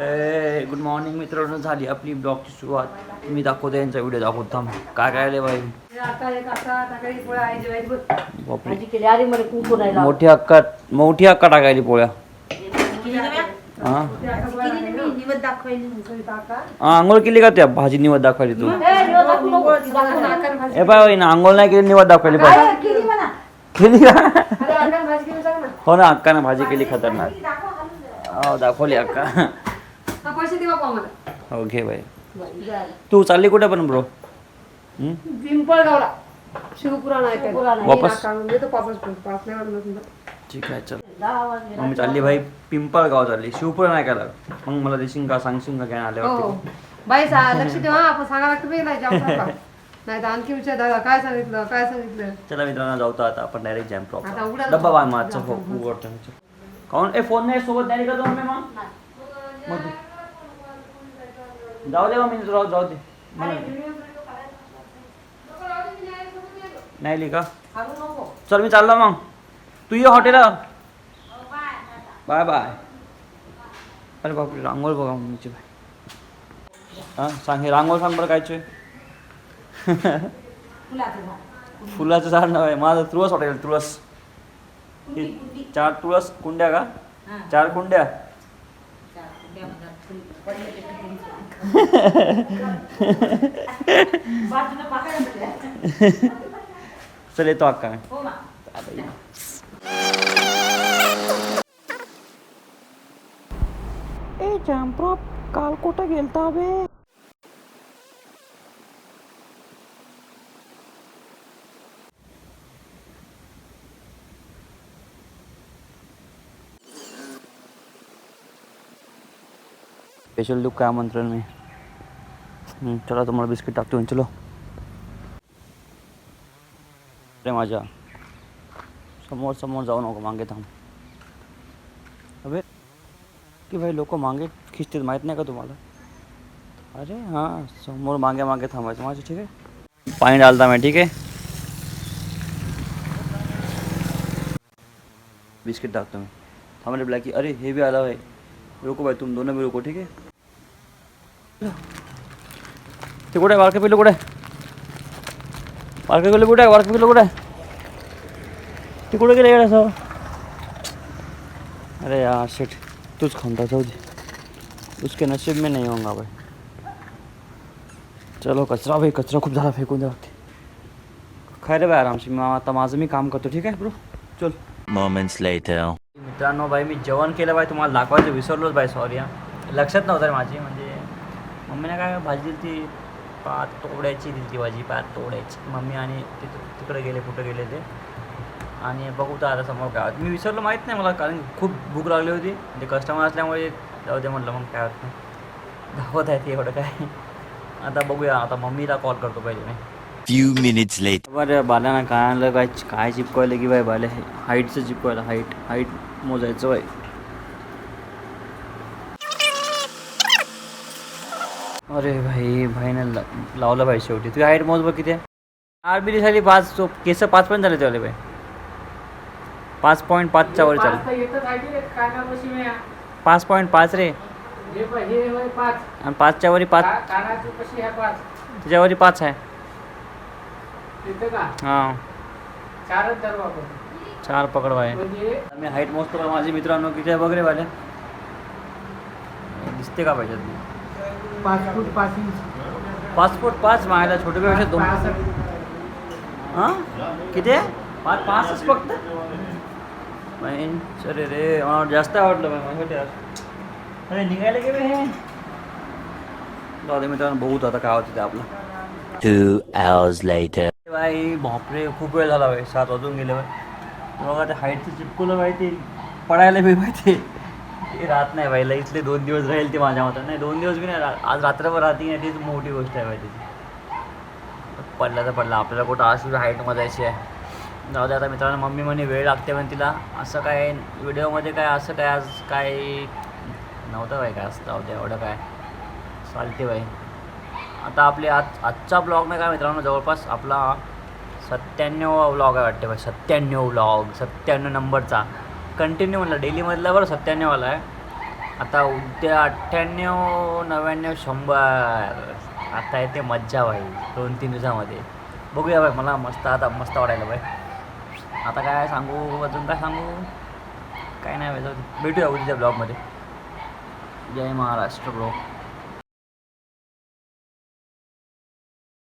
A good morning मित्रांनो झाली आपली ब्लॉगची सुरुवात. मी दाखवतो यांचा व्हिडिओ दाखवत थांब. काय काय आले बाई? बापरे. मोठी हक्का मोठी हक्का टाकायली पोळ्या. हा? आंघोळ केली का त्या भाजी निवड दाखवली तू? ए, बाय ना आंघोळ नाही केली निवड दाखवली पाहिजे केली का ना. हो ना अक्कानं भाजी केली खतरनाक. हो दाखवली अक्का. हा, पैसे दे बापा आम्हाला. हो घे बाई. तू चालली कुठे पण ब्रो पिंपळगावला. शिवपुराण ते. वापस? पाच तुला. ठीक आहे चल. मग मी चालली भाई पिंपळगाव चालली. शिवपूर नाही का? मग मला देशील का सांगशील का काय हो. आल्यावरती बाई सा लक्ष ठेवा आपण सांगा लागतं नाही जाऊ नका. नाही तर आणखी विचार दादा काय सांगितलं काय सांगितलं? चला मित्रांनो जाऊ तर आता. आपण डायरेक्ट जॅम प्रॉप उघडा डब्बा बांध माझा. हो उघडतो मी, चल. काऊन? ए फोन नाही सोबत नाही का तो मम्मी मग. जाऊ दे मम्मी जाऊ जाऊ दे. नाही. लिही का. चल मी चाललो मग. तू ये हॉटेलला बाय बाय अरे बापरे रांगोळ बघा मम्मीची बाय हां सांग हे रांगोळ सांग बरं कायचे. फुलाचं झाड. नाव आहे. माझं तुळस हॉटेल तुळस. हे चार तुळस कुंड्या का? चार कुंड्या. चल येतो अक्का. ए जॅम्प्रॉप काल कुठं गेलता बे? स्पेशल लुक काय आमंत्रण मी। चला तुम्हाला बिस्किट टाकतो मी, चलो। अरे माझ्या समोर समोर जाऊ नको मागे थांब अबे की भाई लोक मागे खिचतात माहीत नाही का तुम्हाला अरे हाँ समोर मागे मागे थांबायचं माझं ठीक आहे पाणी डालता मैं ठीक आहे बिस्किट टाकतो मी थांबले ब्लॅकी अरे हे बी आला भाई रुको भाई तुम दोनों भी रुको ठीक आहे ते कुठे आहे वारका पिल्लू कुठे आहे वारका पिल्लू कुठे आहे वारका पिल्लू कुठे आहे गेले गेलं असं अरे यार शिट तूच खाऊन जाऊ दे उसके नसीब में नहीं होगा भाई। चलो कचरा भाई कचरा खूप झाला फेकून द्या खरं बाय आरामशी मग आता माझं मी काम करतो ठीक आहे ब्रो? चल। Later. मित्रांनो बाई मी जेवण केलं भाई तुम्हाला दाखवायचं विसरलोच बाई सॉरी हा। लक्षात नव्हतं रे माझी। म्हणजे मम्मीने काय भाजी दिली ती पात तोड्याची दिली ती भाजी पात तोड्याची. मम्मी आणि तिथं तिकडे गेले कुठं गेले ते. आणि बघू तर आता समोर काय. मी विसरलो माहीत नाही मला कारण खूप भूक लागली होती. म्हणजे कस्टमर असल्यामुळे जाऊ दे म्हटलं मग काय होत नाही. दाखवत आहे ते एवढं काय. आता बघूया आता मम्मीला कॉल करतो पहिले मी. Few minutes later. बरं बाल्यानं काय आणलं काय काय चिपकवलं की बाय बाल्या हाईटचं चिपकवलं हाईट हाईट मोजायचं बाय अरे भाई भाईनं लावलं पाहिजे शेवटी. तुझी हाईट मोज बघ किती आहे. आर बी झाली पाच तो केस पाच पण झाले त्याला बाई पाच पॉईंट पाचच्या वर चाल. पाच पॉईंट पाच रे. आणि पाचच्या वरी पाच. त्याच्यावरी पाच? आहे. हां. चार पकड म्हणजे? मी हाईट मोजतो माझे मित्रांनो किती आहे? बघ रे वाले दिसते का पाहिजे पाच फूट पाच इंच पाच फूट पाच मायला छोटे पेक्षा दोन. हां? किती? आहे पाच पाचच फक्त? अरे रे जास्त आवडलं. अरे निघायला गेले हे. जाऊ दे मित्रांनो बघू आता काय होतं ते आपलं. Two hours later. बाई बापरे खूप वेळ झाला बाई सात वाजून गेले बाई. बघा ते हाईटचं चिपकुलं माहिती पडायला बी माहिती. ते राहत नाही बाईला इथले दोन दिवस राहील ते माझ्या मात्र नाही दोन दिवस बी नाही राहत. आज रात्रभर राहते नाही तीच मोठी गोष्ट आहे बाई त्याची पडला तर पडला आपल्याला कुठं अशी हाईट मजायची आहे. जाऊ दे आता मित्रांनो मम्मी म्हणे वेळ लागते पण तिला. असं काय व्हिडिओमध्ये काय असं काय आज काय नव्हतं बाई काय असं जाऊ दे एवढं काय. चालते बाई आता आपले आज आजचा ब्लॉग नाही काय मित्रांनो जवळपास आपला सत्त्याण्णव ब्लॉग आहे वाटते बाई सत्त्याण्णव ब्लॉग सत्त्याण्णव नंबरचा कंटिन्यू म्हणलं. डेलीमधला बरं सत्त्याण्णववाला आहे. आता उद्या अठ्ठ्याण्णव नव्याण्णव शंभर. आता येते मज्जा भाई दोन तीन दिवसामध्ये. बघूया भाई मला मस्त आता मस्त वाटायला भाई. आता काय सांगू अजून काय सांगू? काय नाही भेटूया उद्याच्या ब्लॉगमध्ये जय महाराष्ट्र ब्लॉग